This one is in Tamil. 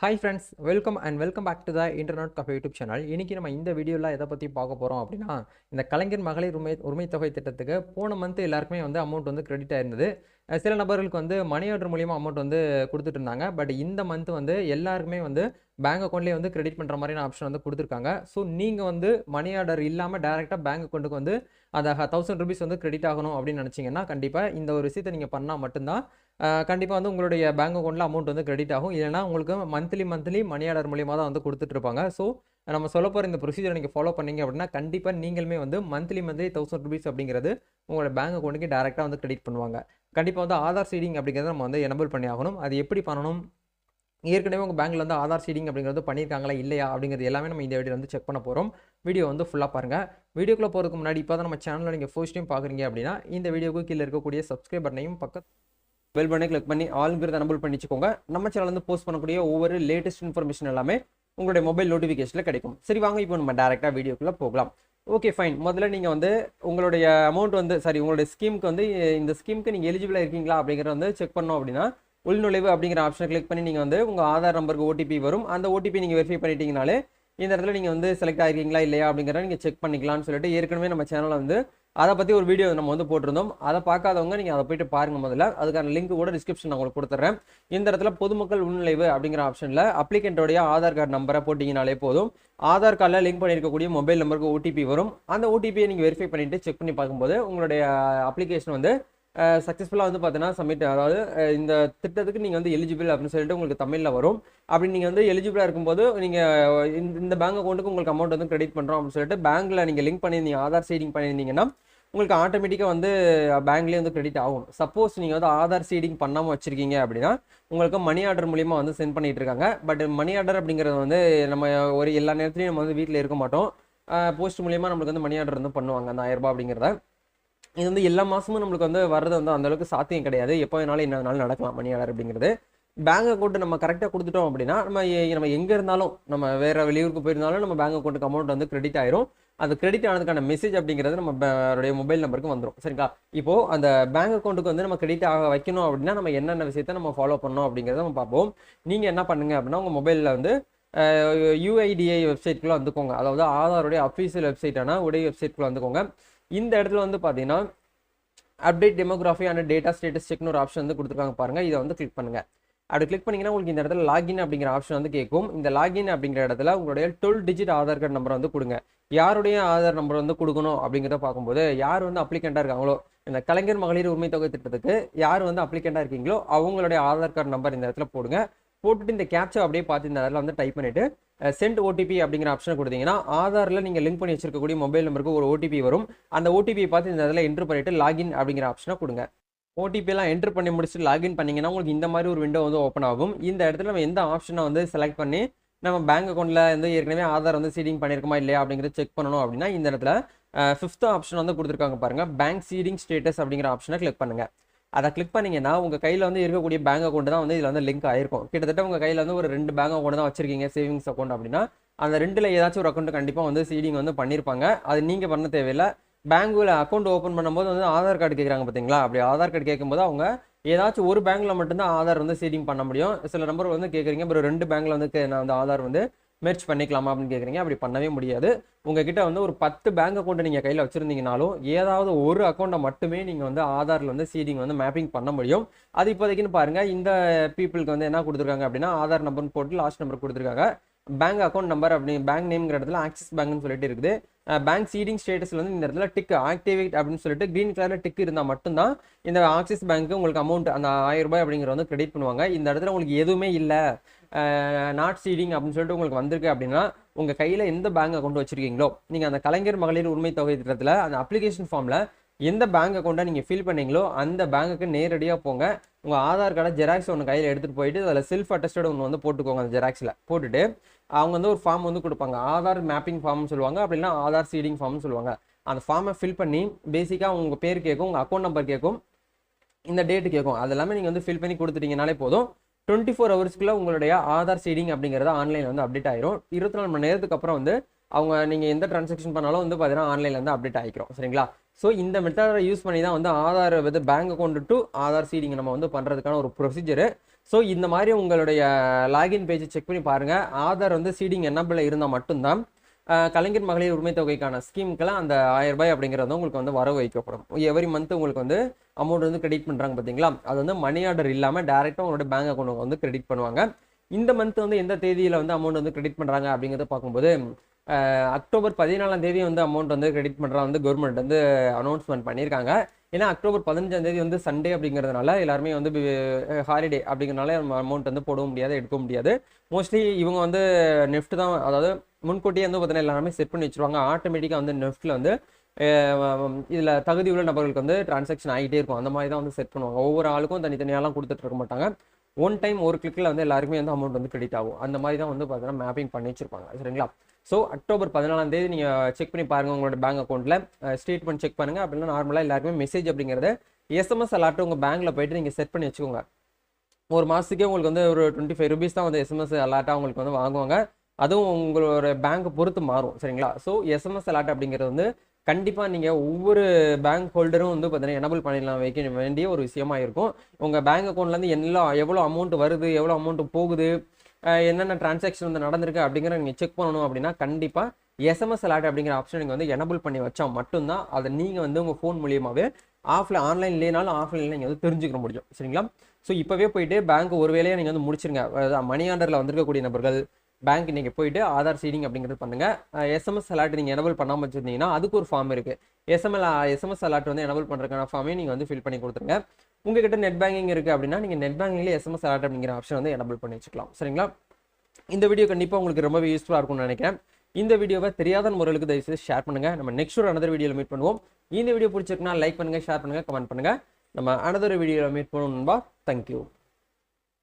Hi friends welcome and welcome back to the internet cafe YouTube channel இன்றைக்கி நம்ம இந்த வீடியோவில் எதை பற்றி பார்க்க போகிறோம் அப்படின்னா இந்த கலைஞர் மகளிர் உரிமை உரிமைத்தொகை திட்டத்துக்கு போன மந்த் எல்லாருக்குமே வந்து அமௌண்ட் வந்து கிரெடிட் ஆயிருந்தது சில நபர்களுக்கு வந்து மணி ஆர்டர் மூலியமாக அமௌண்ட் வந்து கொடுத்துட்டு இருந்தாங்க. பட் இந்த மந்த் வந்து எல்லாருக்குமே வந்து பேங்க் அக்கௌண்ட்லேயே வந்து கிரெடிட் பண்ணுற மாதிரியான ஆப்ஷன் வந்து கொடுத்துருக்காங்க. ஸோ நீங்கள் வந்து மணி ஆர்டர் இல்லாமல் டேரெக்டாக பேங்க் அக்கௌண்ட்டுக்கு வந்து அந்த தௌசண்ட் ருபீஸ் வந்து கிரெடிட் ஆகணும் அப்படின்னு நினச்சிங்கன்னா கண்டிப்பாக இந்த ஒரு விஷயத்தை நீங்கள் பண்ணால் மட்டும்தான் கண்டிப்பாக வந்து உங்களுடைய பேங்க் அக்கௌண்ட்டில் அமௌண்ட் வந்து கிரெடிட் ஆகும். இல்லைனா உங்களுக்கு மந்த்லி மந்த்லி மணி ஆர்டர் மூலியமாக தான் வந்து கொடுத்துட்ருப்பாங்க ஸோ நம்ம சொல்ல போகிற இந்த ப்ரொசீஜர் நீங்கள் ஃபாலோ பண்ணீங்க அப்படின்னா கண்டிப்பாக நீங்களுமே வந்து மந்த்லி மந்த்லி தௌசண்ட் ருபீஸ் அப்படிங்கிறது உங்களோட பேங்க் அக்கௌண்ட்டுக்கு டேரெக்டாக வந்து கிரெடிட் பண்ணுவாங்க. கண்டிப்பாக வந்து ஆதார் சீடிங் அப்படிங்கிறத நம்ம வந்து எனபிள் பண்ணி ஆகணும். அது எப்படி பண்ணணும்? ஏற்கனவே உங்கள் பேங்க்கில் வந்து ஆதார் சீடிங் அப்படிங்கிறது பண்ணியிருக்காங்களா இல்லையா? அப்படிங்கிறது எல்லாமே நம்ம இந்த வீடியோ வந்து செக் பண்ண போகிறோம் வீடியோ வந்து ஃபுல்லாக பாருங்கள் வீடியோக்குள்ளே போகிறதுக்கு முன்னாடி இப்போ தான் நம்ம சேனலில் நீங்கள் ஃபர்ஸ்ட் டைம் பார்க்குறீங்க அப்படின்னா இந்த வீடியோக்கு கீழே இருக்கக்கூடிய சப்ஸ்கிரைப் பட்டனையும் பக்கத்து பெல் பண்ணி கிளிக் பண்ணி ஆளுங்கிறத எனபிள் பண்ணி வச்சுக்கோங்க நம்ம சேனல்லேருந்து வந்து போஸ்ட் பண்ணக்கூடிய ஒவ்வொரு லேட்டஸ்ட் இன்ஃபர்மேஷன் எல்லாமே உங்களுடைய மொபைல் நோட்டிஃபிகேஷனில் கிடைக்கும். சரி வாங்க இப்போ நம்ம டேரெக்டாக வீடியோக்குள்ளே போகலாம். ஓகே ஃபைன் முதல்ல நீங்கள் வந்து உங்களுடைய அமௌண்ட் வந்து சாரி உங்களுடைய ஸ்கீமுக்கு வந்து இந்த ஸ்கீமுக்கு நீங்கள் எலிஜிபிளாக இருக்கீங்களா அப்படிங்கிறத வந்து செக் பண்ணோம் அப்படின்னா உள்நுழைவு அப்படிங்கிற ஆப்ஷனை கிளிக் பண்ணி நீங்கள் வந்து உங்கள் ஆதார் நம்பருக்கு ஓடிபி வரும். அந்த ஓடிபி நீங்கள் வெரிஃபை பண்ணிட்டீங்கனாலே இந்த இடத்துல நீங்கள் வந்து செலக்ட் ஆகிருக்கீங்களா இல்லையா அப்படிங்கிறத நீங்கள் செக் பண்ணிக்கலாம்னு சொல்லிட்டு ஏற்கனவே நம்ம சேனலில் வந்து அதை பற்றி ஒரு வீடியோ நம்ம வந்து போட்டிருந்தோம். அதை பார்க்காதவங்க நீங்கள் அதை போயிட்டு பாருங்கள் முதல்ல. அதுக்கான லிங்க் கூட டிஸ்கிரிப்ஷன் நான் உங்களுக்கு கொடுத்துட்றேன் இந்த இடத்துல பொதுமக்கள் உள்நுழைவு அப்படிங்கிற ஆப்ஷனில் அப்ளிகண்ட்டோடைய ஆதார் கார்டு நம்பரை போட்டிங்கனாலே போதும். ஆதார் கார்டில் லிங்க் பண்ணியிருக்கக்கூடிய மொபைல் நம்பருக்கு ஓடிபி வரும். அந்த ஓடிபியை நீங்கள் வெரிஃபை பண்ணிவிட்டு செக் பண்ணி பார்க்கும்போது உங்களுடைய அப்ளிகேஷன் வந்து சக்ஸஸ்ஃபுல்லாக வந்து பார்த்தீங்கன்னா சப்மிட் அதாவது இந்த திட்டத்துக்கு நீங்கள் வந்து எலிஜிபிள் அப்படின்னு சொல்லிட்டு உங்களுக்கு தமிழில் வரும். அப்படி நீங்கள் வந்து எலிஜிபிளாக இருக்கும்போது நீங்கள் இந்த பேங்க் அக்கௌண்ட்டுக்கு உங்களுக்கு அமௌண்ட் வந்து கிரெடிட் பண்ணுறோம் அப்படின்னு சொல்லிட்டு பேங்க்கில் நீங்கள் லிங்க் பண்ணியிருந்தீங்க ஆதார் சீடிங் பண்ணியிருந்தீங்கன்னா உங்களுக்கு ஆட்டோமேட்டிக்காக வந்து பேங்க்லேயே வந்து கிரெடிட் ஆகும். சப்போஸ் நீங்கள் வந்து ஆதார் சீடிங் பண்ணாமல் வச்சுருக்கீங்க அப்படின்னா உங்களுக்கு மணி ஆர்டர் மூலிமா வந்து சென்ட் பண்ணிகிட்டு இருக்காங்க. பட் மணி ஆர்டர் அப்படிங்கிறது வந்து நம்ம ஒரு எல்லா நேரத்துலையும் நம்ம வந்து வீட்டில் இருக்க மாட்டோம். போஸ்ட் மூலியமாக நம்மளுக்கு வந்து மணி ஆர்டர் வந்து பண்ணுவாங்க அந்த ஆயிரம் ரூபாய் அப்படிங்கிறத. இது வந்து எல்லா மாதமும் நம்மளுக்கு வந்து வர்றது வந்து அந்தளவுக்கு சாத்தியம் கிடையாது. எப்போ வேணாலும் என்ன வேணாலும் நடக்கலாம் மணி ஆர்டர் அப்படிங்கிறது. பேங்க் அக்கௌண்ட் நம்ம கரெக்டாக கொடுத்துட்டோம் அப்படின்னா நம்ம நம்ம எங்கே இருந்தாலும் நம்ம வேறு வெளியூருக்கு போயிருந்தாலும் நம்ம பேங்க் அக்கௌண்ட்டுக்கு அமௌண்ட் வந்து கிரெடிட் ஆயிரும். அது கிரெடிட் ஆனதுக்கான மெசேஜ் அப்படிங்கிறது நம்ம நம்மளுடைய மொபைல் நம்பருக்கு வந்துடும் சரிங்களா? இப்போது அந்த பேங்க் அக்கௌண்ட்டுக்கு வந்து நம்ம கிரெடிட் ஆக வைக்கணும் அப்படின்னா நம்ம என்னென்ன விஷயத்தை நம்ம ஃபாலோ பண்ணணும் அப்படிங்கிறத நம்ம பார்ப்போம். நீங்கள் என்ன பண்ணுங்க அப்படின்னா உங்கள் மொபைலில் வந்து யூஐடிஐ வெப்சைட்குள்ளே வந்துக்கோங்க. அதாவது ஆதாருடைய அஃபீஷியல் வெப்சைட்டான உடைய வெப்சைட்குள்ளே வந்துக்கோங்க. இந்த இடத்துல வந்து பார்த்தீங்கன்னா update demography and data status செக்னு ஒரு ஆப்ஷன் வந்து கொடுத்துருக்காங்க பாருங்கள் இதை வந்து கிளிக் பண்ணுங்க. அப்படி கிளிக் பண்ணிங்கன்னா உங்களுக்கு இந்த இடத்துல லாகின் அப்படிங்கிற ஆப்ஷன் வந்து கேட்கும். இந்த லாகின் அப்படிங்கிற இடத்துல உங்களுடைய twelve digit Aadhaar card number வந்து கொடுங்க. யாருடைய ஆதார் நம்பர் வந்து கொடுக்கணும் அப்படிங்கிறத பார்க்கும்போது யார் வந்து அப்ளிகண்ட்டாக இருக்காங்களோ இந்த கலைஞர் மகளிர் உரிமை தொகை திட்டத்துக்கு யார் வந்து அப்ளிகண்ட்டாக இருக்கீங்களோ அவங்களுடைய ஆதார் கார்டு நம்பர் இந்த இடத்துல போடுங்க. போட்டுட்டு இந்த கேப்சா அப்படியே பார்த்து இந்த இடத்துல வந்து டைப் பண்ணிவிட்டு சென்ட் ஓடிபி அப்படிங்கிற ஆப்ஷனை கொடுத்தீங்கன்னா ஆதாரில் நீங்கள் லிங்க் பண்ணி வச்சிருக்கக்கூடிய மொபைல் நம்பருக்கு ஒரு ஓடிபி வரும். அந்த ஓடிபியை பார்த்து இந்த இதில் என்ட்ரு பண்ணிட்டு லாகின் அப்படிங்கிற ஆப்ஷனை கொடுங்க. ஓடிபியெல்லாம் என்ட்ரு பண்ணி முடிச்சுட்டு லாகின் பண்ணீங்கன்னா உங்களுக்கு இந்த மாதிரி ஒரு விண்டோ வந்து ஓப்பன் ஆகும். இந்த இடத்துல நம்ம எந்த ஆப்ஷனை வந்து செலக்ட் பண்ணி நம்ம பேங்க் அக்கௌண்ட்டில் வந்து ஏற்கனவே ஆதார் வந்து சீடிங் பண்ணியிருக்கோமா இல்லையா அப்படிங்கிறத செக் பண்ணணும் அப்படின்னா இந்த இடத்துல ஃபிஃப்த் ஆப்ஷன் வந்து கொடுத்துருக்காங்க பாருங்க. பேங்க் சீடிங் ஸ்டேட்டஸ் அப்படிங்கிற ஆப்ஷனை கிளிக் பண்ணுங்கள் அதை கிளிக் பண்ணிங்கன்னா உங்கள் கையில் வந்து இருக்கக்கூடிய பேங்க் அக்கௌண்ட் தான் வந்து இதில் வந்து லிங்க் ஆயிருக்கும். கிட்டத்தட்ட உங்கள் கையில் வந்து ஒரு ரெண்டு பேங்க் அக்கௌண்ட் தான் வச்சிருக்கீங்க சேவிங்ஸ் அக்கௌண்ட் அப்படின்னா. அந்த ரெண்டில் ஏதாச்சும் ஒரு அக்கௌண்ட் கண்டிப்பாக வந்து சீடிங் வந்து பண்ணியிருப்பாங்க அது நீங்கள் பண்ண தேவையில்லை. பேங்க்கில் அக்கௌண்ட் ஓப்பன் பண்ணும்போது வந்து ஆதார் கார்டு கேட்குறாங்க பார்த்தீங்களா அப்படி ஆதார் கார்டு கேட்கும்போது அவங்க ஏதாச்சும் ஒரு பேங்க்கில் மட்டும்தான் ஆதார் வந்து சீடிங் பண்ண முடியும். சில நம்பர் வந்து கேட்குறீங்க அப்புறம் ரெண்டு பேங்க்கில் வந்து கே- நான் வந்து ஆதார் வந்து மெர்ச் பண்ணிக்கலாமா அப்படின்னு கேட்குறீங்க அப்படி பண்ணவே முடியாது. உங்ககிட்ட வந்து ஒரு பத்து பேங்க் அக்கௌண்ட்டை நீங்கள் கையில் வச்சுருந்தீங்கனாலும் ஏதாவது ஒரு அக்கௌண்ட்டை மட்டுமே நீங்கள் வந்து ஆதாரில் வந்து சீடிங் வந்து மேப்பிங் பண்ண முடியும். அது இப்போதைக்குன்னு பாருங்க. இந்த பீப்புளுக்கு வந்து என்ன கொடுத்துருக்காங்க அப்படின்னா ஆதார் நம்பர்னு போட்டு லாஸ்ட் நம்பர் கொடுத்துருக்காங்க. பேங்க் அக்கௌண்ட் நம்பர் அப்படி பேங்க் நேம்ங்கிற இடத்துல ஆக்சிஸ் பேங்க்னு சொல்லிட்டு இருக்குது. பேங்க் சீடிங் ஸ்டேட்டஸில் வந்து இந்த இடத்துல டிக் ஆக்டிவேட் அப்படின்னு சொல்லிட்டு க்ரீன் கலர்ல டிக் இருந்தால் மட்டும்தான் இந்த ஆக்சிஸ் பேங்க்கு உங்களுக்கு அமௌண்ட் அந்த ஆயிரம் ரூபாய் அப்படிங்கிற வந்து கிரெடிட் பண்ணுவாங்க. இந்த இடத்துல உங்களுக்கு எதுவுமே இல்லை. நாட் சீடிங் அப்படின்னு சொல்லிட்டு உங்களுக்கு வந்திருக்கு அப்படின்னா உங்கள் கையில் எந்த பேங்க் அக்கௌண்ட் வச்சிருக்கீங்களோ நீங்கள் அந்த கலைஞர் மகளிர் உரிமை தொகை திட்டத்தில் அந்த அப்ளிகேஷன் ஃபார்மில் எந்த பேங்க் அக்கௌண்ட்டை நீங்கள் ஃபில் பண்ணீங்களோ அந்த பேங்க்குக்கு நேரடியாக போங்க. உங்கள் ஆதார் கார்டை ஜெராக்ஸ் ஒன்று கையில் எடுத்துகிட்டு போயிட்டு அதில் செல்ஃப் அட்டஸ்டட் ஒன்று வந்து போட்டுக்கோங்க அந்த ஜெராக்ஸில் போட்டுட்டு அவங்க வந்து ஒரு ஃபார்ம் வந்து கொடுப்பாங்க. ஆதார் மேப்பிங் ஃபார்ம்னு சொல்லுவாங்க அப்படின்னா ஆதார் சீடிங் ஃபார்ம்னு சொல்லுவாங்க. அந்த ஃபார்மை ஃபில் பண்ணி பேசிக்காக உங்கள் பேர் கேட்கும் உங்கள் அக்கௌண்ட் நம்பர் கேட்கும் இந்த டேட்டு கேட்கும் அது எல்லாமே நீங்கள் வந்து ஃபில் பண்ணி கொடுத்துட்டீங்கனாலே போதும். டுவெண்ட்டி ஃபோர் ஹவர்ஸ்க்குள்ள உங்களுடைய ஆதார் சீடிங் அப்படிங்கிறது ஆன்லைனில் வந்து அப்டேட் ஆயிரும். இருபத்தி நாலு மணி நேரத்துக்கு அப்புறம் வந்து அவங்க நீங்கள் எந்த ட்ரான்சாக்ஷன் பண்ணாலும் வந்து பார்த்தீங்கன்னா ஆன்லைனில் வந்து அப்டேட் ஆகிக்கிறோம் சரிங்களா? ஸோ இந்த மெத்தடை யூஸ் பண்ணி தான் வந்து ஆதார் வந்து bank account to Aadhaar seeding நம்ம வந்து பண்ணுறதுக்கான ஒரு ப்ரொசீஜரு ஸோ இந்த மாதிரி உங்களுடைய லாகின் பேஜை செக் பண்ணி பாருங்கள் ஆதார் வந்து சீடிங் என்னபிள் இருந்தால் மட்டும்தான் கலைஞர் மகளிர் உரிமை தொகைக்கான ஸ்கீமுக்கெல்லாம் அந்த ஆயிரம் ரூபாய் அப்படிங்கிறது வந்து உங்களுக்கு வந்து வர வைக்கப்படும். எவரி மந்த் உங்களுக்கு வந்து அமௌண்ட் வந்து கிரெடிட் பண்ணுறாங்க பார்த்தீங்களா அது வந்து மணி ஆர்டர் இல்லாமல் டேரெக்டாக உங்களோட பேங்க் அக்கௌண்ட் வந்து கிரெடிட் பண்ணுவாங்க. இந்த மந்த் வந்து எந்த தேதியில் வந்து அமௌண்ட் வந்து கிரெடிட் பண்ணுறாங்க அப்படிங்கிறத பார்க்கும்போது அக்டோபர் பதினாலாம் தேதி வந்து அமௌண்ட் வந்து கிரெடிட் பண்ணுறா வந்து கவர்மெண்ட் வந்து அனௌன்ஸ்மெண்ட் பண்ணியிருக்காங்க. ஏன்னா அக்டோபர் பதினஞ்சாம் தேதி வந்து சண்டே அப்படிங்கிறதுனால எல்லாருமே வந்து ஹாலிடே அப்படிங்கிறனால அமௌண்ட் வந்து போடவும் முடியாது எடுக்க முடியாது. மோஸ்ட்லி இவங்க வந்து நெஃப்ட் தான் அதாவது முன்கூட்டியே வந்து பார்த்தீங்கன்னா எல்லாருமே செட் பண்ணி வச்சிருவாங்க. ஆட்டோமேட்டிக்காக வந்து நெஃப்ட்டில் வந்து இதில் தகுதி உள்ள நபர்களுக்கு வந்து டிரான்சாக்ஷன் ஆகிட்டே இருக்கும். அந்த மாதிரி தான் வந்து செட் பண்ணுவாங்க. ஒவ்வொரு ஆளுக்கும் தனித்தனியாலாம் கொடுத்துட்டு இருக்க மாட்டாங்க. ஒன் டைம் ஒரு கிளிக்கில் வந்து எல்லாருக்குமே வந்து அமௌண்ட் வந்து கிரெடிட் ஆகும். அந்த மாதிரி தான் வந்து பார்த்தீங்கன்னா மேப்பிங் பண்ணி வச்சிருப்பாங்க. சரிங்களா? ஸோ அக்டோபர் பதினாலாம் தேதி நீங்கள் செக் பண்ணி பாருங்கள் உங்களோட பேங்க் அக்கௌண்ட்டில் ஸ்டேட்மெண்ட் செக் பண்ணுங்கள் அப்படின்னா நார்மலாக எல்லாருக்குமே மெசேஜ் அப்படிங்கிறத எஸ்எம்எஸ் அலாட்டு உங்கள் பேங்க்கில் போயிட்டு நீங்கள் செட் பண்ணி வச்சுக்கோங்க. ஒரு மாதத்துக்கே உங்களுக்கு வந்து ஒரு டுவெண்ட்டி ஃபைவ் ருபீஸ் தான் வந்து எஸ்எம்எஸ் அலாட்டாக உங்களுக்கு வந்து வாங்குவாங்க. அதுவும் உங்களோட பேங்க் பொறுத்து மாறும் சரிங்களா? ஸோ எஸ்எம்எஸ் அலாட் அப்படிங்கிறது வந்து கண்டிப்பாக நீங்கள் ஒவ்வொரு பேங்க் ஹோல்டரும் வந்து பார்த்தீங்கன்னா எனபிள் பண்ணிடலாம் வைக்க வேண்டிய ஒரு விஷயமா இருக்கும். உங்கள் பேங்க் அக்கௌண்ட்லேருந்து எல்லாம் எவ்வளோ அமௌண்ட் வருது எவ்வளோ அமௌண்ட் போகுது என்னென்ன டிரான்சாக்ஷன் வந்து நடந்திருக்கு அப்படிங்கிற நீங்கள் செக் பண்ணணும் அப்படின்னா கண்டிப்பாக எஸ்எம்எஸ் அலாட் அப்படிங்கிற ஆப்ஷன் நீங்கள் வந்து எனபிள் பண்ணி வச்சா மட்டும்தான் அதை நீங்கள் வந்து உங்கள் ஃபோன் மூலியமாகவே ஆஃப்லைன் ஆன்லைன் இல்லைனாலும் ஆஃப்லைனில் நீங்கள் வந்து தெரிஞ்சுக்க முடியும் சரிங்களா? ஸோ இப்போவே போயிட்டு பேங்க் ஒரு வேலையை நீங்கள் வந்து முடிச்சிருங்க. அதாவது மணி ஆர்டரில் வந்திருக்கக்கூடிய நபர்கள் பேங்க் நீங்கள் போயிட்டு ஆதார் சீடிங் அப்படிங்கிறது பண்ணுங்கள் எஸ்எம்எஸ் அலாட் நீங்கள் எனபிள் பண்ணாமல் வச்சுருந்தீங்கன்னா அதுக்கு ஒரு ஃபார்ம் இருக்குது எஸ்எம்எல் எஸ்எம்எஸ் அலாட் வந்து எனபிள் பண்ணுறதுக்கான ஃபார்மே நீங்கள் வந்து ஃபில் பண்ணி கொடுத்துருங்க. உங்ககிட்ட நெட் பேங்கிங் இருக்குது அப்படின்னா நீங்கள் நெட் பேங்கிங்லேயே எஸ்எம்எஸ் அலாட் அப்படிங்கிற ஆப்ஷன் வந்து எனபிள் பண்ணி வச்சுக்கலாம். சரிங்களா? இந்த வீடியோ கண்டிப்பாக உங்களுக்கு ரொம்பவே யூஸ்ஃபுல்லாக இருக்கும்னு நினைக்கிறேன். இந்த வீடியோவை தெரியாத முறைகளுக்கு தயவுசெய்து ஷேர் பண்ணுங்கள் நம்ம நெக்ஸ்ட் ஒரு அனதர் வீடியோவில் மீட் பண்ணுவோம். இந்த வீடியோ பிடிச்சிருக்குன்னா லைக் பண்ணுங்கள் ஷேர் பண்ணுங்கள் கமெண்ட் பண்ணுங்கள் நம்ம அனதர் வீடியோவில் மீட் பண்ணுவோம் நண்பா. தேங்க்யூ